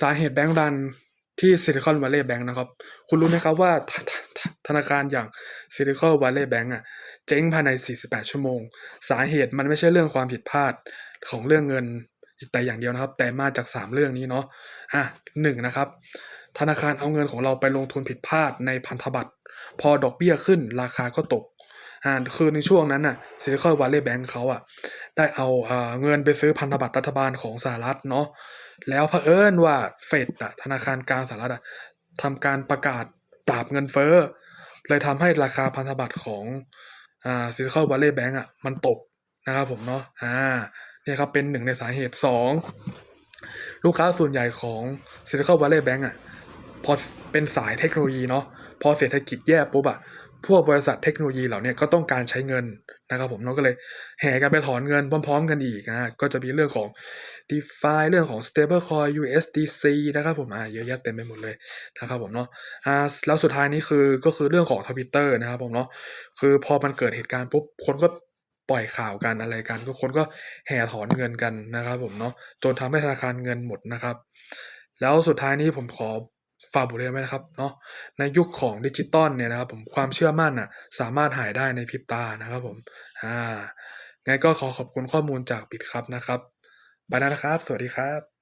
สาเหตุแบงก์รันที่ Silicon Valley Bank นะครับ คุณรู้ไหมครับว่าธนาคารอย่าง Silicon Valley Bank อะเจ๊งภายใน 48 ชั่วโมง สาเหตุมันไม่ใช่เรื่องความผิดพลาดของเรื่องเงินแต่อย่างเดียวนะครับ แต่มาจาก 3 เรื่องนี้เนาะอะหนึ่งนะครับ ธนาคารเอาเงินของเราไปลงทุนผิดพลาดในพันธบัตร พอดอกเบี้ยขึ้นราคาก็ตก อ่าคือในช่วงนั้นน่ะ Silicon Valley Bank เขาอะได้เอาอ่าเงินไปซื้อพันธบัตรรัฐบาลของสหรัฐเนาะแล้วเผอิญว่าเฟดอะธนาคารกลางสหรัฐอะทำการประกาศปราบเงินเฟ้อ เลยทำให้ราคาพันธบัตรของอ่าซิลิคอนวัลเลย์แบงก์อะมันตกนะครับผมเนาะอ่าเนี่ยครับเป็นหนึ่งในสาเหตุสองลูกค้าส่วนใหญ่ของซิลิคอนวัลเลย์แบงก์อะพอเป็นสายเทคโนโลยีเนาะพอเศรษฐกิจแย่ปุ๊บอะ พวกบริษัทเทคโนโลยีเหล่าเนี้ก็ต้องการใช้เงินนะครับผมเนาะก็เลยแห่กันไปถอนเงินพร้อม ๆ กันอีกนะก็จะมีเรื่องของ DeFi เรื่องของ Stablecoin USDC นะครับผมอ่าเยอะแยะเต็มไปหมดเลยนะครับผมเนาะอ่าแล้วสุดท้ายนี้คือก็คือเรื่องของ Twitter นะครับผมเนาะคือพอมันเกิดเหตุการณ์ปุ๊บคนก็ปล่อยข่าวกันอะไรกันทุกคนก็แห่ถอนเงินกันนะครับผมเนาะจนทำให้ธนาคารเงินหมดนะครับ แล้วสุดท้ายนี้ผมขอ ฝากบทเรียนไว้นะครับเนาะในยุคของดิจิตอลเนี่ยนะครับผมความเชื่อมั่นอะสามารถหายได้ในพริบตานะครับผมอ่างั้นก็ขอขอบคุณข้อมูลจากปิดครับนะครับไปแล้วนะครับ สวัสดีครับ